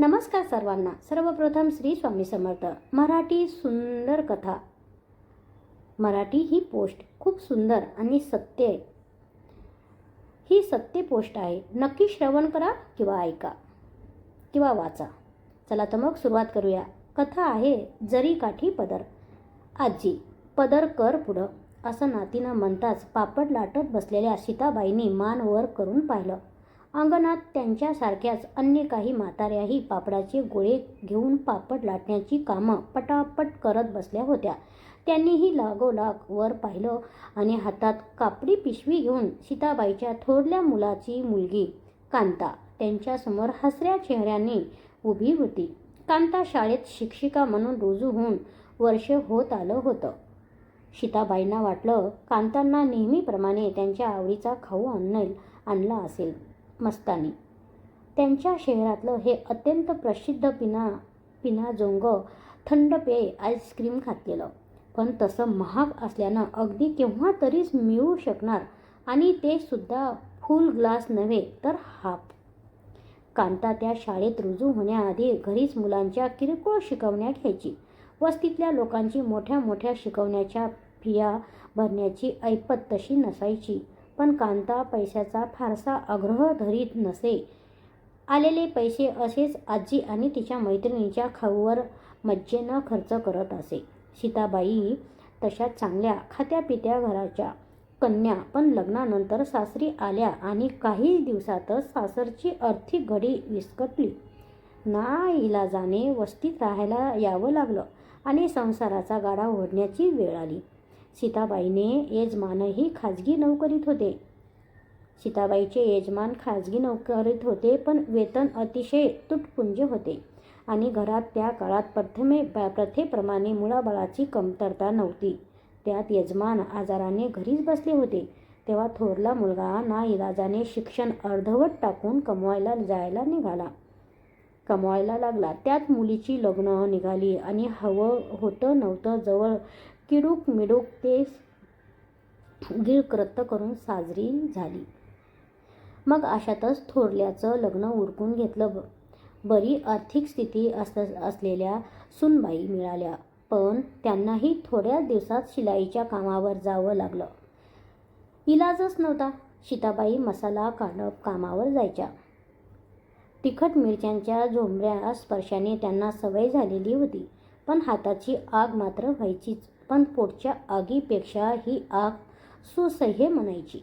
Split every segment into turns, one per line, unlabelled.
नमस्कार सर्वांना. सर्वप्रथम श्री स्वामी समर्थ. मराठी सुंदर कथा. मराठी ही पोस्ट खूप सुंदर आणि सत्य आहे. ही सत्य पोस्ट आहे. नक्की श्रवण करा किंवा ऐका किंवा वाचा. चला तर मग सुरुवात करूया. कथा आहे जरी काठी पदर. आजी पदर कर पुढं. असं नातीनं म्हणताच पापड लाटत बसलेल्या सीताबाईंनी मान वर करून पाहिलं. अंगणात त्यांच्यासारख्याच अन्य काही म्हाताऱ्याही पापडाचे गोळे घेऊन पापड लाटण्याची कामं पटापट करत बसल्या होत्या. त्यांनीही लागोलाग वर पाहिलं आणि हातात कापडी पिशवी घेऊन सीताबाईच्या थोरल्या मुलाची मुलगी कांता त्यांच्यासमोर हसऱ्या चेहऱ्याने उभी होती. कांता शाळेत शिक्षिका म्हणून रुजू होऊन वर्ष होत आलं होतं. सीताबाईंना वाटलं कांतांना नेहमीप्रमाणे त्यांच्या आवडीचा खाऊ आणल आणला असेल. मस्तानी. त्यांच्या शहरातलं हे अत्यंत प्रसिद्ध पिना पिनाजोंग थंड पेय आईस्क्रीम घातलेलं पण तसं महाग असल्यानं अगदी केव्हा तरीच मिळू शकणार आणि ते सुद्धा फुल ग्लास नव्हे तर हाफ. कांता त्या शाळेत रुजू होण्याआधी घरीच मुलांच्या किरकोळ शिकवण्या घ्यायची. वस्तीतल्या लोकांची मोठ्या मोठ्या शिकवण्याच्या फिया भरण्याची ऐपत तशी नसायची. पण कांता पैशाचा फारसा आग्रह धरीत नसे. आलेले पैसे असेच आजी आणि तिच्या मैत्रिणींच्या खाऊवर मज्जेनं खर्च करत असे. सीताबाई तशा चांगल्या खात्यापित्या घराच्या कन्या पण लग्नानंतर सासरी आल्या आणि काही दिवसातच सासरची आर्थिक घडी विस्कटली. ना इलाजाने वस्तीत राहायला यावं लागलं आणि संसाराचा गाडा ओढण्याची वेळ आली. सीताबाईने यजमानही खाजगी नोकरीत होते. सीताबाईचे यजमान खाजगी नोकरीत होते पण वेतन अतिशय तुटपुंज होते आणि घरात त्या काळात प्रथमे प्रथेप्रमाणे मुळाबळाची कमतरता नव्हती. त्यात यजमान आजाराने घरीच बसले होते. तेव्हा थोरला मुलगा ना इलाजाने शिक्षण अर्धवट टाकून कमवायला जायला निघाला. कमवायला लागला. त्यात मुलीची लग्न निघाली आणि हवं होतं नव्हतं जवळ किडूक मिडूक ते गिळकृत करून साजरी झाली. मग अशातच थोरल्याचं लग्न उरकून घेतलं. बरी आर्थिक स्थिती अस असलेल्या सुनबाई मिळाल्या. पण त्यांनाही थोड्या दिवसात शिलाईच्या कामावर जावं लागलं. इलाजच नव्हता. सीताबाई मसाला काढप कामावर जायच्या. तिखट मिरच्यांच्या झोंबऱ्या स्पर्शाने त्यांना सवय झालेली होती. पण हाताची आग मात्र व्हायचीच. पण पोटच्या आगीपेक्षा ही आग सुसह्य म्हणायची.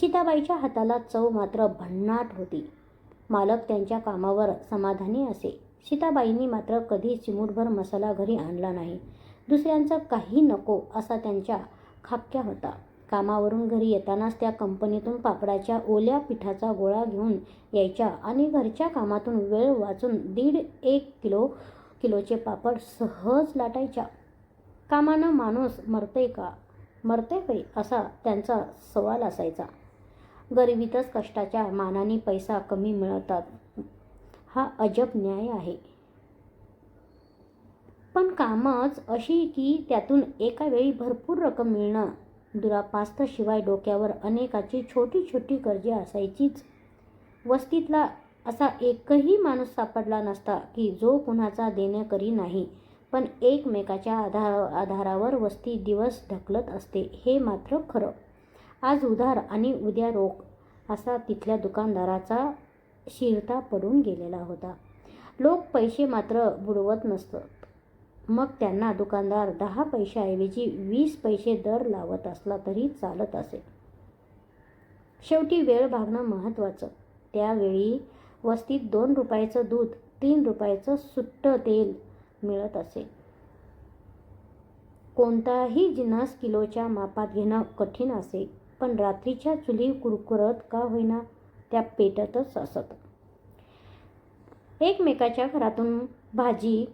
सीताबाईच्या हाताला चव मात्र भन्नाट होती. मालक त्यांच्या कामावर समाधानी असे. सीताबाईंनी मात्र कधी चिमूटभर मसाला घरी आणला नाही. दुसऱ्यांचं काही नको असा त्यांच्या खाक्या होता. कामावरून घरी येतानाच त्या कंपनीतून पापडाच्या ओल्या पिठाचा गोळा घेऊन यायच्या आणि घरच्या कामातून वेळ वाचून दीड एक किलो किलोचे पापड सहज लाटायच्या. कामानं माणूस मरते का? मरते काही असा त्यांचा सवाल असायचा. गरिबीतच कष्टाच्या मानाने पैसा कमी मिळतात. हा अजब न्याय आहे. पण कामच अशी की त्यातून एका वेळी भरपूर रक्कम मिळणं दुरापास्त शिवाय डोक्यावर अनेकाची छोटी छोटी कर्जे असायचीच. वस्तीतला असा एकही माणूस सापडला नसता की जो कुणाचा देणेकरी नाही पण एकमेकाच्या आधार आधारावर वस्ती दिवस ढकलत असते हे मात्र खरं. आज उधार आणि उद्या रोख असा तिथल्या दुकानदाराचा शिरता पडून गेलेला होता. लोक पैसे मात्र बुडवत नसत मग त्यांना दुकानदार दहा पैशाऐवजी वीस पैसे दर लावत असला तरी चालत असे. शेवटी वेळ भागणं महत्त्वाचं. त्यावेळी वस्तीत दोन रुपयाचं दूध तीन रुपयाचं सुट्टं तेल मिळत असे कोणताही जिन्नास किलोच्या मापात घेणं कठीण असे पण रात्रीच्या चुली कुरकुरत का होईना त्या पेटतच असत. एकमेकाच्या घरातून भाजी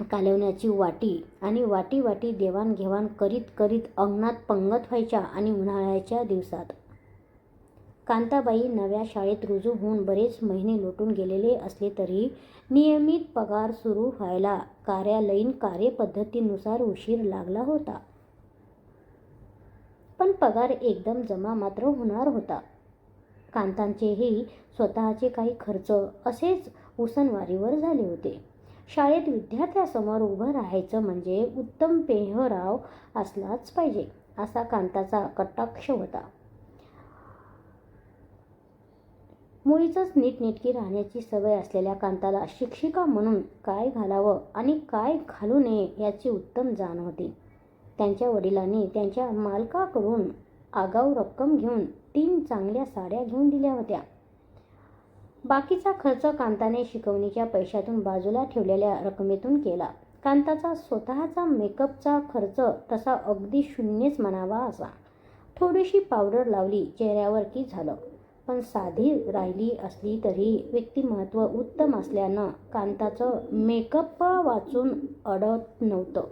कालवण्याची वाटी आणि वाटी वाटी देवाणघेवाण करीत करीत अंगणात पंगत व्हायच्या आणि उन्हाळ्याच्या दिवसात कांताबाई नव्या शाळेत रुजू होऊन बरेच महिने लोटून गेलेले असले तरी नियमित पगार सुरू व्हायला कार्यालयीन कार्यपद्धतीनुसार उशीर लागला होता. पण पगार एकदम जमा मात्र होणार होता. कांतांचेही स्वतःचे काही खर्च असेच उसनवारीवर झाले होते. शाळेत विद्यार्थ्यासमोर उभं राहायचं म्हणजे उत्तम पेहराव असलाच पाहिजे असा कांताचा कटाक्ष होता. मुळीचंच नीटनेटकी राहण्याची सवय असलेल्या कांताला शिक्षिका म्हणून काय घालावं आणि काय घालू नये याची उत्तम जाण होती. त्यांच्या वडिलांनी त्यांच्या मालकाकडून आगाऊ रक्कम घेऊन तीन चांगल्या साड्या घेऊन दिल्या होत्या. बाकीचा खर्च कांताने शिकवणीच्या पैशातून बाजूला ठेवलेल्या रकमेतून केला. कांताचा स्वतःचा मेकअपचा खर्च तसा अगदी शून्यच म्हणावा असा. थोडीशी पावडर लावली चेहऱ्यावर की झालं. पण साधी राहिली असली तरी व्यक्तिमत्व उत्तम असल्यानं कांताचं मेकअप वाचून अडत नव्हतं.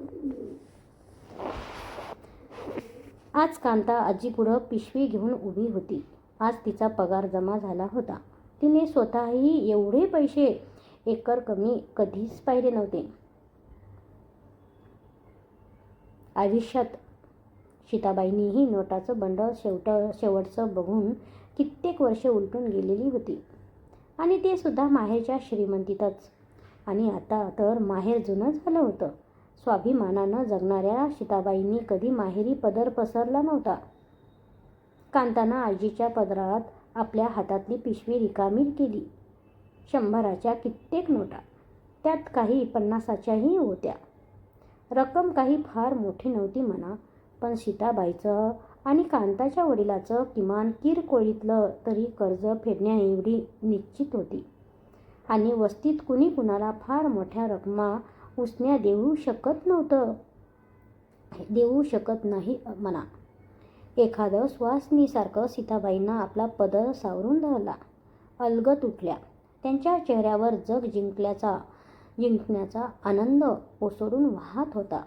आज कांता आजीपुढं पिशवी घेऊन उभी होती. आज तिचा पगार जमा झाला होता. तिने स्वतःही एवढे पैसे एकर कमी कधीच पाहिले नव्हते. आयुष्यात सीताबाईंनीही नोटाचं बंडल शेवट शेवटचं बघून कित्येक वर्षे उलटून गेलेली होती. आणि ते सुद्धा माहेरच्या श्रीमंतीतच. आणि आता तर माहेर जुनं झालं होतं. स्वाभिमानानं जगणाऱ्या सीताबाईंनी कधी माहेरी पदर पसरला नव्हता. कांतानं आजीच्या पदरात आपल्या हातातली पिशवी रिकामी केली. शंभराच्या कित्येक नोटा. त्यात काही पन्नासाच्याही होत्या. रक्कम काही फार मोठी नव्हती म्हणा पण सीताबाईचं आणि कांताच्या वडिलाचं किमान किरकोळीतलं तरी कर्ज फेडण्याएवढी निश्चित होती. आणि वस्तीत कुणी कुणाला फार मोठ्या रकमा उसण्या देऊ शकत नव्हतं. देऊ शकत नाही म्हणा. एखादं स्वासनीसारखं सीताबाईंना आपला पदर सावरून धरला. अलगत उठल्या त्यांच्या चेहऱ्यावर जग जिंकल्याचा जिंकण्याचा आनंद ओसडून वाहत होता.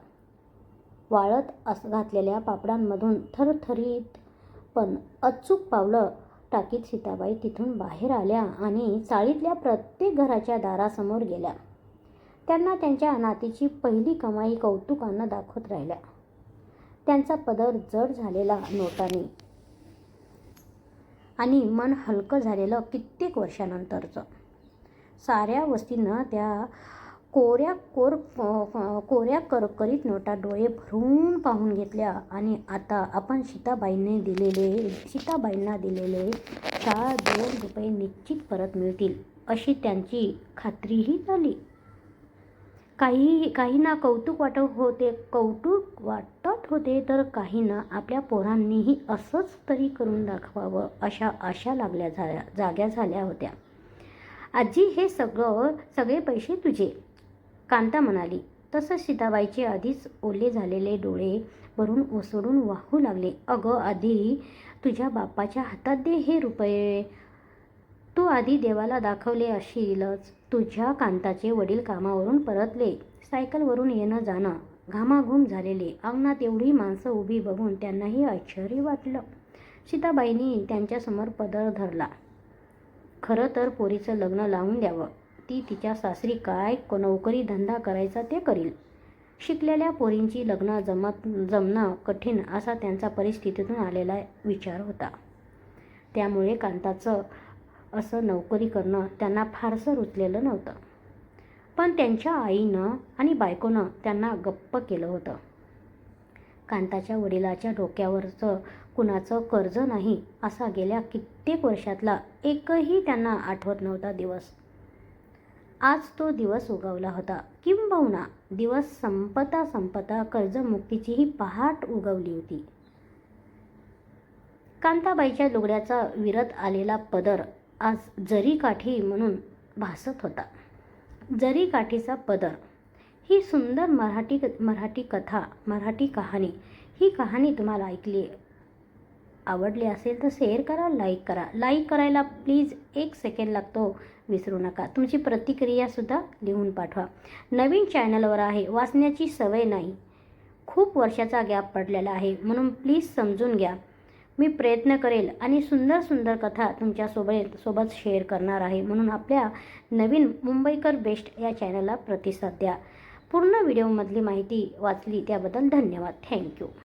वाळत अस घातलेल्या पापडांमधून थरथरीत पण अचूक पावलं टाकीत सीताबाई तिथून बाहेर आल्या आणि चाळीतल्या प्रत्येक घराच्या दारासमोर गेल्या. त्यांना त्यांच्या नातीची पहिली कमाई कौतुकानं दाखवत राहिल्या. त्यांचा पदर जड झालेला नोटाने आणि मन हलकं झालेलं कित्येक वर्षानंतरचं. साऱ्या वस्तीनं त्या कोऱ्या कोर कोऱ्या करकरीत नोटा डोळे भरून पाहून घेतल्या. आणि आता आपण सीताबाईंनी दिलेले सीताबाईंना दिलेले चार दोन रुपये निश्चित परत मिळतील अशी त्यांची खात्रीही झाली. काही काहींना कौतुक वाटत होते कौतुक वाटत होते तर काहींना आपल्या पोरांनीही असंच तरी करून दाखवावं अशा आशा लागल्या झाल्या जाग्या झाल्या होत्या. आजी हे सगळं सगळे पैसे तुझे. कांता म्हणाली तसंच सीताबाईचे आधीच ओले झालेले डोळे भरून ओसडून वाहू लागले. अगं आधी तुझ्या बापाच्या हातात दे हे रुपये. तू आधी देवाला दाखवले अशीलच तुझ्या कांताचे वडील कामावरून परतले. सायकलवरून येणं जाणं. घामाघूम झालेले. अंगणात एवढी माणसं उभी बघून त्यांनाही आश्चर्य वाटलं. सीताबाईंनी त्यांच्यासमोर पदर धरला. खरं तर पोरीचं लग्न लावून द्यावं. ती तिच्या सासरी काय नोकरी धंदा करायचा ते करील. शिकलेल्या पोरींची लग्न जमत जमणं कठीण असा त्यांचा परिस्थितीतून आलेला विचार होता. त्यामुळे कांताचं असं नोकरी करणं त्यांना फारसं रुचलेलं नव्हतं. पण त्यांच्या आईनं आणि बायकोनं त्यांना गप्प केलं होतं. कांताच्या वडिलाच्या डोक्यावरचं कुणाचं कर्ज नाही असा गेल्या कित्येक वर्षातला एकही त्यांना आठवत नव्हता दिवस. आज तो दिवस उगवला होता. किंबहुना दिवस संपता संपता कर्जमुक्तीचीही पहाट उगवली होती. कांताबाईच्या लुगड्याचा विरत आलेला पदर आज जरी काठी म्हणून भासत होता. जरी काठीचा पदर. ही सुंदर मराठी मराठी कथा मराठी कहाणी ही कहाणी तुम्हाला ऐकली आवडली असेल तर शेअर करा लाईक करा. लाईक करायला प्लीज एक सेकंड लागतो विसरू नका. तुमची प्रतिक्रियासुद्धा लिहून पाठवा. नवीन चॅनलवर आहे वाचण्याची सवय नाही. खूप वर्षाचा गॅप पडलेला आहे म्हणून प्लीज समजून घ्या. मी प्रयत्न करेल आणि सुंदर सुंदर कथा तुमच्यासोबत सोबत शेअर करणार आहे म्हणून आपल्या नवीन मुंबईकर बेस्ट या चॅनलला प्रतिसाद द्या. पूर्ण व्हिडिओमधली माहिती वाचली त्याबद्दल धन्यवाद. थँक्यू